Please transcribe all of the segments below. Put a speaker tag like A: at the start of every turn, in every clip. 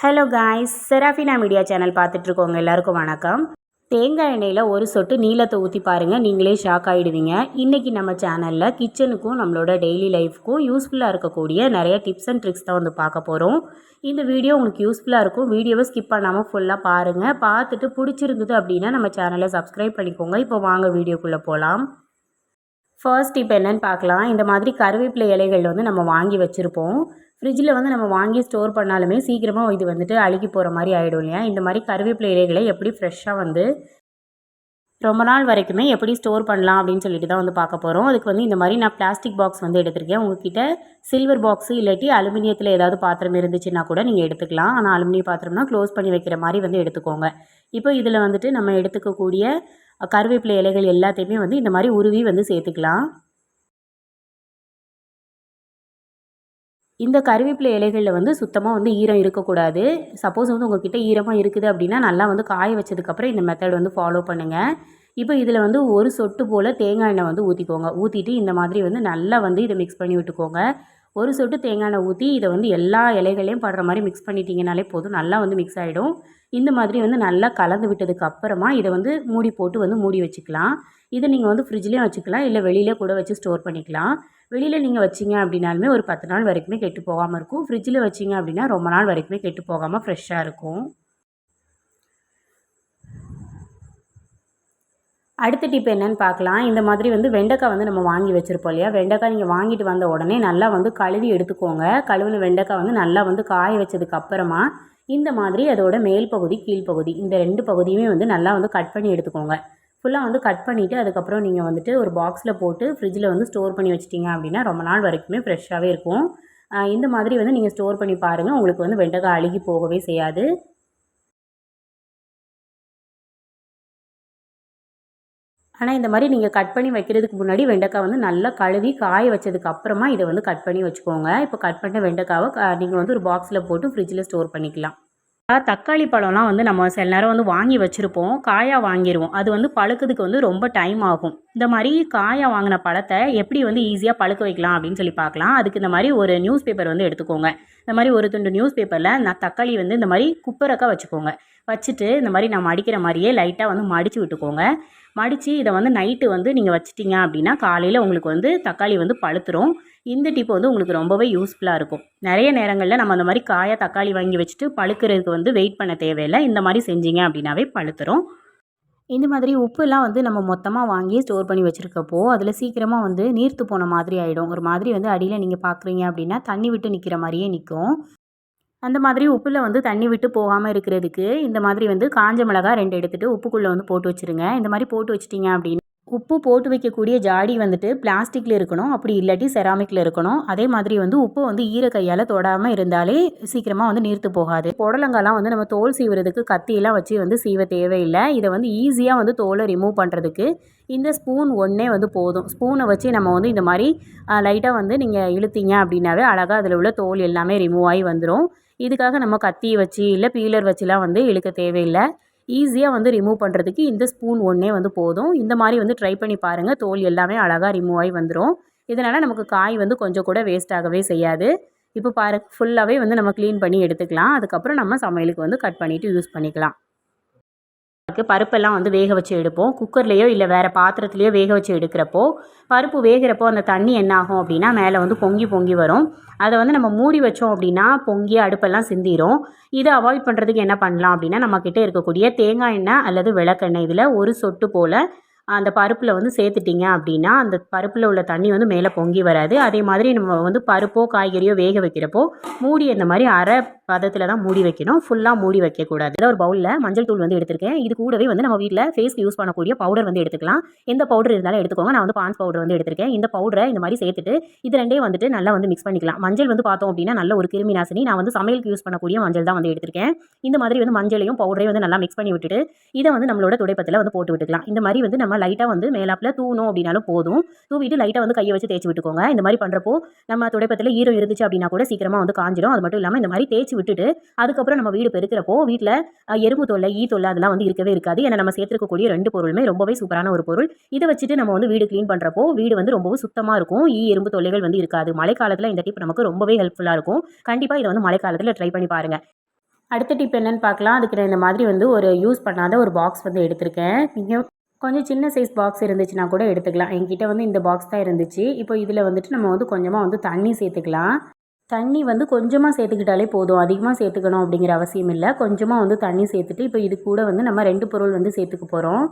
A: Hello guys Serafina media channel பார்த்துட்ருக்கோங்க. எல்லாருக்கும் வணக்கம். தேங்காய் எண்ணெயில் ஒரு சொட்டு நீளத்தை ஊற்றி பாருங்கள் நீங்களே ஷாக் ஆகிடுவீங்க இன்றைக்கி நம்ம சேனலில் கிச்சனுக்கும் நம்மளோட டெய்லி லைஃப்க்கும் யூஸ்ஃபுல்லாக இருக்கக்கூடிய நிறைய டிப்ஸ் அண்ட் ட்ரிக்ஸ் தான் வந்து பார்க்க போகிறோம் இந்த வீடியோ உங்களுக்கு யூஸ்ஃபுல்லாக இருக்கும். வீடியோவை ஸ்கிப் பண்ணாமல் ஃபுல்லாக பாருங்கள் பார்த்துட்டு பிடிச்சிருந்தது அப்படின்னா நம்ம சேனலை சப்ஸ்கிரைப் பண்ணிக்கோங்க. இப்போ வாங்க வீடியோக்குள்ளே போகலாம் ஃபர்ஸ்ட் இப்போ என்னென்னு பார்க்கலாம். இந்த மாதிரி கருவேப்பிலை இலைகள் வந்து நம்ம வாங்கி வச்சுருப்போம். ஃப்ரிட்ஜில் வந்து நம்ம வாங்கி ஸ்டோர் பண்ணாலுமே சீக்கிரமாக இது வந்துட்டு அழுகி போகிற மாதிரி ஆகிடும் இல்லையா? இந்த மாதிரி கருவேப்பிலை இலைகளை எப்படி ஃப்ரெஷ்ஷாக வந்து ரொம்ப நாள் வரைக்குமே எப்படி ஸ்டோர் பண்ணலாம் அப்படின்னு சொல்லிட்டு தான் வந்து பார்க்க போகிறோம் அதுக்கு வந்து இந்த மாதிரி நான் பிளாஸ்டிக் பாக்ஸ் வந்து எடுத்திருக்கேன். உங்ககிட்ட சில்வர் பாக்ஸு இல்லாட்டி அலுமினியத்தில் ஏதாவது பாத்திரம் இருந்துச்சுன்னா கூட நீங்கள் எடுத்துக்கலாம். ஆனால் அலுமினிய பாத்திரம்னா க்ளோஸ் பண்ணி வைக்கிற மாதிரி வந்து எடுத்துக்கோங்க. இப்போ இதில் வந்துட்டு நம்ம எடுத்துக்கக்கூடிய கருவேப்பிலை இலைகள் எல்லாத்தையுமே வந்து இந்த மாதிரி உருவி வந்து சேர்த்துக்கலாம். இந்த கருவேப்பிலை இலைகளில் வந்து சுத்தமாக வந்து ஈரம் இருக்கக்கூடாது. சப்போஸ் வந்து உங்ககிட்ட ஈரமாக இருக்குது அப்படின்னா நல்லா வந்து காய வச்சதுக்கப்புறம் இந்த மெத்தட் வந்து ஃபாலோ பண்ணுங்கள் இப்போ இதில் வந்து ஒரு சொட்டு போல் தேங்காய் எண்ணெய் வந்து ஊற்றிக்கோங்க ஊற்றிட்டு இந்த மாதிரி வந்து நல்லா வந்து இதை மிக்ஸ் பண்ணி விட்டுக்கோங்க. ஒரு சொட்டு தேங்காய் எண்ணெய் ஊற்றி இதை வந்து எல்லா இலைகளையும் படுற மாதிரி மிக்ஸ் பண்ணிட்டீங்கனாலே போதும். நல்லா வந்து மிக்ஸ் ஆகிடும் இந்த மாதிரி வந்து நல்லா கலந்து விட்டதுக்கு அப்புறமா இதை வந்து மூடி போட்டு வந்து மூடி வச்சுக்கலாம். இதை நீங்கள் வந்து ஃப்ரிட்ஜ்லேயும் வச்சுக்கலாம் இல்லை வெளியிலே கூட வச்சு ஸ்டோர் பண்ணிக்கலாம். வெளியில் நீங்கள் வச்சிங்க அப்படின்னாலுமே ஒரு பத்து நாள் வரைக்குமே கெட்டு போகாமல் இருக்கும். ஃப்ரிட்ஜில் வச்சிங்க அப்படின்னா ரொம்ப நாள் வரைக்குமே கெட்டு போகாமல் ஃப்ரெஷ்ஷாக இருக்கும். அடுத்த டிப் என்னென்னு பார்க்கலாம். இந்த மாதிரி வந்து வெண்டைக்காய் வந்து நம்ம வாங்கி வச்சுருப்போம் இல்லையா? வெண்டைக்காய் நீங்கள் வாங்கிட்டு வந்த உடனே நல்லா வந்து கழுவி எடுத்துக்கோங்க. கழுவின வெண்டைக்காய் வந்து நல்லா வந்து காய வச்சதுக்கு அப்புறமா இந்த மாதிரி அதோட மேல் பகுதி கீழ்ப்பகுதி இந்த ரெண்டு பகுதியுமே வந்து நல்லா வந்து கட் பண்ணி எடுத்துக்கோங்க. ஃபுல்லாக வந்து கட் பண்ணிவிட்டு அதுக்கப்புறம் நீங்கள் வந்துட்டு ஒரு பாக்ஸில் போட்டு ஃப்ரிட்ஜில் வந்து ஸ்டோர் பண்ணி வச்சிட்டிங்க அப்படின்னா ரொம்ப நாள் வரைக்குமே ஃப்ரெஷ்ஷாகவே இருக்கும். இந்த மாதிரி வந்து நீங்கள் ஸ்டோர் பண்ணி பாருங்கள் உங்களுக்கு வந்து வெண்டைக்காய் அழுகி போகவே செய்யாது. ஆனால் இந்த மாதிரி நீங்கள் கட் பண்ணி வைக்கிறதுக்கு முன்னாடி வெண்டைக்காய் வந்து நல்லா கழுவி காய வச்சதுக்கு அப்புறமா இதை வந்து கட் பண்ணி வச்சுக்கோங்க. இப்போ கட் பண்ண வெண்டைக்காவை நீங்கள் வந்து ஒரு பாக்ஸில் போட்டு ஃப்ரிட்ஜில் ஸ்டோர் பண்ணிக்கலாம். தக்காளி பழம்லாம் வந்து நம்ம சில நேரம் வந்து வாங்கி வச்சுருப்போம். காயாக வாங்கிடுவோம் அது வந்து பழுக்கிறதுக்கு வந்து ரொம்ப டைம் ஆகும். இந்த மாதிரி காயாக வாங்கின பழத்தை எப்படி வந்து ஈஸியாக பழுக்க வைக்கலாம் அப்படின்னு சொல்லி பார்க்கலாம். அதுக்கு இந்த மாதிரி ஒரு நியூஸ் பேப்பர் வந்து எடுத்துக்கோங்க. இந்த மாதிரி ஒரு துண்டு நியூஸ் பேப்பரில் நான் தக்காளி வந்து இந்த மாதிரி குப்பரக்காக வச்சுக்கோங்க. வச்சுட்டு இந்த மாதிரி நம்ம அடிக்கிற மாதிரியே லைட்டாக வந்து மடித்து விட்டுக்கோங்க. மடித்து இதை வந்து நைட்டு வந்து நீங்கள் வச்சிட்டிங்க அப்படின்னா காலையில் உங்களுக்கு வந்து தக்காளி வந்து பழுத்துரும். இந்த டிப்பு வந்து உங்களுக்கு ரொம்பவே யூஸ்ஃபுல்லாக இருக்கும். நிறைய நேரங்களில் நம்ம அந்த மாதிரி காயாக தக்காளி வாங்கி வச்சுட்டு பழுக்கிறதுக்கு வந்து வெயிட் பண்ண தேவையில்லை. இந்த மாதிரி செஞ்சீங்க அப்படின்னாவே பழுத்துரும். இந்த மாதிரி உப்புலாம் வந்து நம்ம மொத்தமாக வாங்கி ஸ்டோர் பண்ணி வச்சுருக்கப்போ அதில் சீக்கிரமாக வந்து நீர்த்து போன மாதிரி ஆகிடும் ஒரு மாதிரி வந்து அடியில் நீங்கள் பார்க்குறீங்க அப்படின்னா தண்ணி விட்டு நிற்கிற மாதிரியே நிற்கும் அந்த மாதிரி உப்பில் வந்து தண்ணி விட்டு போகாமல் இருக்கிறதுக்கு இந்த மாதிரி வந்து காஞ்ச மிளகா ரெண்டு எடுத்துகிட்டு உப்புக்குள்ளே வந்து போட்டு வச்சுருங்க. இந்த மாதிரி போட்டு வச்சிட்டிங்க அப்படின்னா உப்பு போட்டு வைக்கக்கூடிய ஜாடி வந்துட்டு பிளாஸ்டிக்கில் இருக்கணும் அப்படி இல்லாட்டி செராமிக்கில் இருக்கணும். அதே மாதிரி வந்து உப்பு வந்து ஈர கையால் தொடாமல் இருந்தாலே சீக்கிரமாக வந்து நீர்த்து போகாது. புடலங்காலாம் வந்து நம்ம தோல் சீவுறதுக்கு கத்தியெல்லாம் வச்சு வந்து சீவ தேவையில்லை. இதை வந்து ஈஸியாக வந்து தோலை ரிமூவ் பண்ணுறதுக்கு இந்த ஸ்பூன் ஒன்றே வந்து போதும். ஸ்பூனை வச்சு நம்ம வந்து இந்த மாதிரி லைட்டாக வந்து நீங்கள் இழுத்தீங்க அப்படின்னாவே அழகாக அதில் உள்ள தோல் எல்லாமே ரிமூவ் ஆகி வந்துடும் இதுக்காக நம்ம கத்தி வச்சு இல்லை பீலர் வச்சுலாம் வந்து இழுக்க தேவையில்லை. ஈஸியாக வந்து ரிமூவ் பண்ணுறதுக்கு இந்த ஸ்பூன் ஒன்றே வந்து போதும். இந்த மாதிரி வந்து ட்ரை பண்ணி பாருங்கள் தோல் எல்லாமே அழகாக ரிமூவ் ஆகி வந்துடும் இதனால் நமக்கு காய் வந்து கொஞ்சம் கூட வேஸ்ட் ஆகவே செய்யாது. இப்போ பாரு ஃபுல்லாகவே வந்து நம்ம க்ளீன் பண்ணி எடுத்துக்கலாம். அதுக்கப்புறம் நம்ம சமையலுக்கு வந்து கட் பண்ணிவிட்டு யூஸ் பண்ணிக்கலாம். பருப்பெல்லாம் வந்து வேக வச்சு எடுப்போம். குக்கர்லேயோ இல்லை வேறு பாத்திரத்துலேயோ வேக வச்சு எடுக்கிறப்போ பருப்பு வேகிறப்போ அந்த தண்ணி என்ன ஆகும் அப்படின்னா மேலே வந்து பொங்கி பொங்கி வரும். அதை வந்து நம்ம மூடி வச்சோம் அப்படின்னா பொங்கி அடுப்பெல்லாம் சிந்திரும். இதை அவாய்ட் பண்ணுறதுக்கு என்ன பண்ணலாம் அப்படின்னா நம்மக்கிட்ட இருக்கக்கூடிய தேங்காய் எண்ணெய் அல்லது விளக்கெண்ணெய். இதில் ஒரு சொட்டு போல் அந்த பருப்பில் வந்து சேர்த்துட்டிங்க அப்படின்னா அந்த பருப்பில் உள்ள தண்ணி வந்து மேலே பொங்கி வராது. அதே மாதிரி நம்ம வந்து பருப்போ காய்கறியோ வேக வைக்கிறப்போ மூடி அந்த மாதிரி அரை பதத்தில் தான் மூடி வைக்கணும். ஃபுல்லாக மூடி வைக்கக்கூடாது. இதில் ஒரு பவுலில் மஞ்சள் தூள் வந்து எடுத்திருக்கேன். இது கூடவே வந்து நம்ம வீட்டில் ஃபேஸ்க்கு யூஸ் பண்ணக்கூடிய பவுடர் வந்து எடுத்துக்கலாம். எந்த பவுடர் இருந்தாலும் எடுத்துக்கோங்க. நான் வந்து பான்ஸ் பவுடர் வந்து எடுத்திருக்கேன். இந்த பவுடரை இந்த மாதிரி சேர்த்துட்டு இது ரெண்டே வந்துட்டு நல்லா வந்து மிக்ஸ் பண்ணிக்கலாம். மஞ்சள் வந்து பார்த்தோம் அப்படின்னா நல்ல ஒரு கிருமி நாசினி. நான் வந்து சமையலுக்கு யூஸ் பண்ணக்கூடிய மஞ்சள் தான் வந்து எடுத்திருக்கேன். இந்த மாதிரி வந்து மஞ்சளையும் பவுடரையும் வந்து நல்லா மிக்ஸ் பண்ணி விட்டுட்டு இதை வந்து நம்மளோட துடைப்பத்தில் வந்து போட்டு விட்டுக்கலாம். இந்த மாதிரி வந்து நம்ம லைட்டாக வந்து மேலாப்பில் தூணும் அப்படின்னாலும் போதும். தூவிட்டு லைட்டாக வந்து கையை வச்சு தேய்ச்சி விட்டுக்கோங்க. இந்த மாதிரி பண்ணுறப்போ நம்ம துடைப்பத்தில் ஈரம் இருந்துச்சு அப்படின்னா கூட சீக்கிரமாக வந்து காஞ்சிடும். அது மட்டும் இல்லாமல் இந்த மாதிரி தேய்ச்சி விட்டுட்டு அதுக்கப்புறம் நம்ம வீடு பெருக்கிறப்போ வீட்டில் எறும்பு தொல்லை ஈ தொல்லை அதெல்லாம் வந்து இருக்கவே இருக்காது. ஏன்னா நம்ம சேர்த்துருக்கக்கூடிய ரெண்டு பொருளுமே ரொம்பவே சூப்பரான ஒரு பொருள். இதை வச்சுட்டு நம்ம வந்து வீடு க்ளீன் பண்ணுறப்போ வீடு வந்து ரொம்பவும் சுத்தமாக இருக்கும். ஈ எறும்பு தொல்லைகள் வந்து இருக்காது. மழைக்காலத்தில் இந்த டிப் நமக்கு ரொம்பவே ஹெல்ப்ஃபுல்லாக இருக்கும். கண்டிப்பாக இதை வந்து மழைக்காலத்தில் ட்ரை பண்ணி பாருங்கள் அடுத்த டிப் என்னென்னு பார்க்கலாம். அதுக்கு நான் இந்த மாதிரி வந்து ஒரு யூஸ் பண்ணாத ஒரு பாக்ஸ் வந்து எடுத்திருக்கேன். நீங்கள் கொஞ்சம் சின்ன சைஸ் பாக்ஸ் இருந்துச்சுன்னா கூட எடுத்துக்கலாம். என்கிட்ட வந்து இந்த பாக்ஸ் தான் இருந்துச்சு. இப்போ இதில் வந்துட்டு நம்ம வந்து கொஞ்சமாக வந்து தண்ணி சேர்த்துக்கலாம். தண்ணி வந்து கொஞ்சமாக சேர்த்துக்கிட்டாலே போதும். அதிகமாக சேர்த்துக்கணும் அப்படிங்கிற அவசியம் இல்லை. கொஞ்சமாக வந்து தண்ணி சேர்த்துட்டு இப்போ இது கூட வந்து நம்ம ரெண்டு பொருள் வந்து சேர்த்துக்க போகிறோம்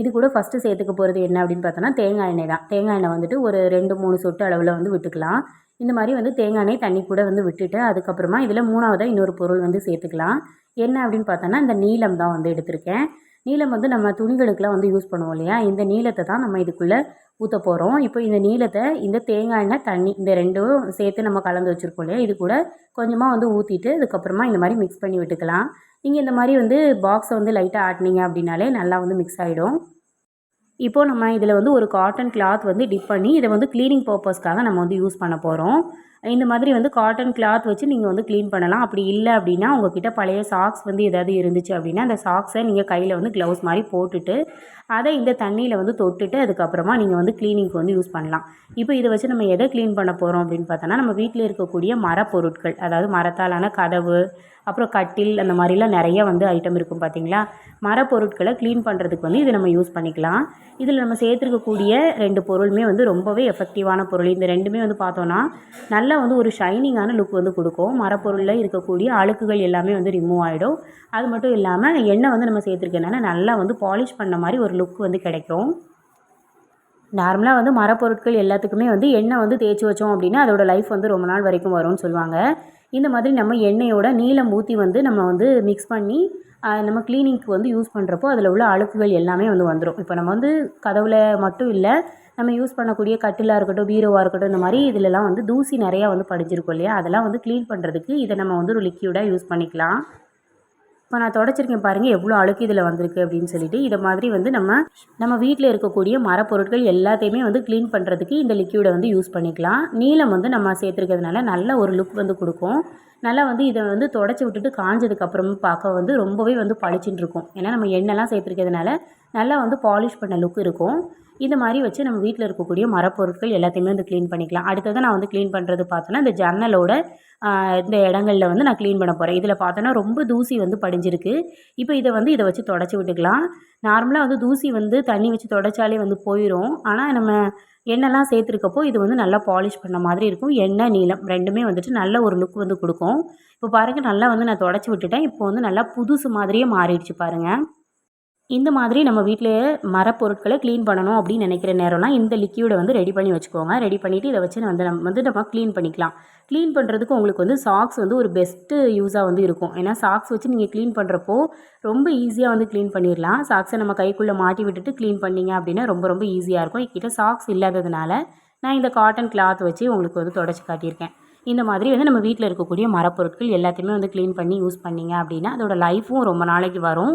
A: இது கூட ஃபஸ்ட்டு சேர்த்துக்க போகிறது என்ன அப்படின்னு பார்த்தோன்னா தேங்காய் எண்ணெய் தான். தேங்காய் எண்ணெய் வந்துட்டு ஒரு ரெண்டு மூணு சொட்டு அளவில் வந்து விட்டுக்கலாம். இந்த மாதிரி வந்து தேங்காய் எண்ணெய் தண்ணி கூட வந்து விட்டுட்டு அதுக்கப்புறமா இதில் மூணாவதாக இன்னொரு பொருள் வந்து சேர்த்துக்கலாம். என்ன அப்படின்னு பார்த்தோன்னா இந்த நீளம் தான் வந்து எடுத்திருக்கேன். நீளம் வந்து நம்ம துணிகளுக்கெலாம் வந்து யூஸ் பண்ணுவோம் இல்லையா? இந்த நீளத்தை தான் நம்ம இதுக்குள்ளே ஊற்ற போகிறோம் இப்போ இந்த நீளத்தை இந்த தேங்காய் எண்ணெய் தண்ணி இந்த ரெண்டும் சேர்த்து நம்ம கலந்து வச்சுருக்கோம் இல்லையா? இது கூட கொஞ்சமாக வந்து ஊற்றிட்டு அதுக்கப்புறமா இந்த மாதிரி மிக்ஸ் பண்ணி விட்டுக்கலாம். நீங்கள் இந்த மாதிரி வந்து பாக்ஸை வந்து லைட்டாக ஆட்டினீங்க அப்படின்னாலே நல்லா வந்து மிக்ஸ் ஆகிடும் இப்போது நம்ம இதில் வந்து ஒரு காட்டன் கிளாத் வந்து டிப் பண்ணி இதை வந்து க்ளீனிங் பர்பஸ்க்காக நம்ம வந்து யூஸ் பண்ண போகிறோம் இந்த மாதிரி வந்து காட்டன் கிளாத் வச்சு நீங்கள் வந்து க்ளீன் பண்ணலாம். அப்படி இல்லை அப்படின்னா உங்ககிட்ட பழைய சாக்ஸ் வந்து ஏதாவது இருந்துச்சு அப்படின்னா அந்த சாக்ஸை நீங்கள் கையில் வந்து க்ளவுஸ் மாதிரி போட்டுட்டு அதை இந்த தண்ணியில் வந்து தொட்டுட்டு அதுக்கப்புறமா நீங்கள் வந்து க்ளீனிங்க்கு வந்து யூஸ் பண்ணலாம். இப்போ இதை வச்சு நம்ம எதை க்ளீன் பண்ண போகிறோம் அப்படின்னு பார்த்தோன்னா நம்ம வீட்டில் இருக்கக்கூடிய மரப்பொருட்கள் அதாவது மரத்தாலான கதவு அப்புறம் கட்டில் அந்த மாதிரிலாம் நிறைய வந்து ஐட்டம் இருக்கும் பார்த்தீங்களா? மரப்பொருட்களை க்ளீன் பண்ணுறதுக்கு வந்து இதை நம்ம யூஸ் பண்ணிக்கலாம். இதில் நம்ம சேர்த்துருக்கக்கூடிய ரெண்டு பொருளுமே வந்து ரொம்பவே எஃபெக்டிவான பொருள். இந்த ரெண்டுமே வந்து பார்த்தோன்னா நல்லா வந்து ஒரு ஷைனிங்கான லுக் வந்து கொடுக்கும். மரப்பொருளில் இருக்கக்கூடிய அழுக்குகள் எல்லாமே வந்து ரிமூவ் ஆகிடும் அது மட்டும் இல்லாமல் எண்ணெய் வந்து நம்ம சேர்த்துருக்கனால நல்லா வந்து பாலிஷ் பண்ண மாதிரி ஒரு லுக் வந்து கிடைக்கும். நார்மலாக வந்து மரப்பொருட்கள் எல்லாத்துக்குமே வந்து எண்ணெய் வந்து தேய்ச்சி வச்சோம் அப்படின்னா அதோட லைஃப் வந்து ரொம்ப நாள் வரைக்கும் வரும்னு சொல்லுவாங்க. இந்த மாதிரி நம்ம எண்ணெயோட நீளம் ஊற்றி வந்து நம்ம வந்து மிக்ஸ் பண்ணி நம்ம க்ளீனிங்க்கு வந்து யூஸ் பண்ணுறப்போ அதில் உள்ள அழுக்குகள் எல்லாமே வந்து வந்துடும் இப்போ நம்ம வந்து கதவில் மட்டும் இல்லை நம்ம யூஸ் பண்ணக்கூடிய கட்டிலாக இருக்கட்டும் பீரோவாக இருக்கட்டும் இந்த மாதிரி இதிலலாம் வந்து தூசி நிறையா வந்து படிஞ்சிருக்கும் இல்லையா? அதெல்லாம் வந்து க்ளீன் பண்ணுறதுக்கு இதை நம்ம வந்து ஒரு லிக்யூடாக யூஸ் பண்ணிக்கலாம். இப்போ நான் தொடச்சிருக்கேன் பாருங்கள் எவ்வளோ அழுக்கு இதில் வந்திருக்கு அப்படின்னு சொல்லிட்டு இதை மாதிரி வந்து நம்ம நம்ம வீட்டில் இருக்கக்கூடிய மரப்பொருட்கள் எல்லாத்தையுமே வந்து க்ளீன் பண்ணுறதுக்கு இந்த லிக்யூடை வந்து யூஸ் பண்ணிக்கலாம். நீளம் வந்து நம்ம சேர்த்துருக்கிறதுனால நல்ல ஒரு லுக் வந்து கொடுக்கும். நல்லா வந்து இதை வந்து தொடச்சி விட்டுட்டு காஞ்சதுக்கப்புறம் பார்க்க வந்து ரொம்பவே வந்து பளிச்சுன்னு இருக்கும். ஏன்னா நம்ம எண்ணெய்லாம் சேர்த்துருக்கிறதுனால நல்லா வந்து பாலிஷ் பண்ண லுக் இருக்கும். இது மாதிரி வச்சு நம்ம வீட்டில் இருக்கக்கூடிய மரப்பொருட்கள் எல்லாத்தையுமே வந்து க்ளீன் பண்ணிக்கலாம். அடுத்தது நான் வந்து க்ளீன் பண்ணுறது பார்த்தோன்னா இந்த ஜன்னலோட இந்த இடங்களில் வந்து நான் க்ளீன் பண்ண போகிறேன் இதில் பார்த்தோன்னா ரொம்ப தூசி வந்து படிஞ்சிருக்கு. இப்போ இதை வந்து இதை வச்சு தொடச்சி விட்டுக்கலாம். நார்மலாக வந்து தூசி வந்து தண்ணி வச்சு தொடச்சாலே வந்து போயிடும் ஆனால் நம்ம எண்ணெய்லாம் சேர்த்துருக்கப்போ இது வந்து நல்லா பாலிஷ் பண்ண மாதிரி இருக்கும். எண்ணெய் நீளம் ரெண்டுமே வந்துட்டு நல்ல ஒரு லுக் வந்து கொடுக்கும். இப்போ பாருங்கள் நல்லா வந்து நான் தொடச்சி விட்டுட்டேன். இப்போ வந்து நல்லா புதுசு மாதிரியே மாறிடுச்சு பாருங்கள் இந்த மாதிரி நம்ம வீட்டில் மரப்பொருட்களை க்ளீன் பண்ணணும் அப்படின்னு நினைக்கிற நேரம்லாம் இந்த லிக்யூடை வந்து ரெடி பண்ணி வச்சுக்கோங்க. ரெடி பண்ணிவிட்டு இதை வச்சு வந்து நம்ம வந்து நம்ம க்ளீன் பண்ணிக்கலாம். க்ளீன் பண்ணுறதுக்கு உங்களுக்கு வந்து சாக்ஸ் வந்து ஒரு பெஸ்ட்டு யூஸாக வந்து இருக்கும். ஏன்னா சாக்ஸ் வச்சு நீங்கள் க்ளீன் பண்ணுறப்போ ரொம்ப ஈஸியாக வந்து க்ளீன் பண்ணிடலாம் சாக்ஸை நம்ம கைக்குள்ளே மாட்டி விட்டுட்டு க்ளீன் பண்ணிங்க அப்படின்னா ரொம்ப ரொம்ப ஈஸியாக இருக்கும். என்கிட்ட சாக்ஸ் இல்லாததுனால நான் இந்த காட்டன் கிளாத் வச்சு உங்களுக்கு வந்து தொடச்சி காட்டியிருக்கேன். இந்த மாதிரி வந்து நம்ம வீட்டில் இருக்கக்கூடிய மரப்பொருட்கள் எல்லாத்தையுமே வந்து க்ளீன் பண்ணி யூஸ் பண்ணிங்க அப்படின்னா அதோடய லைஃப்பும் ரொம்ப நாளைக்கு வரும்.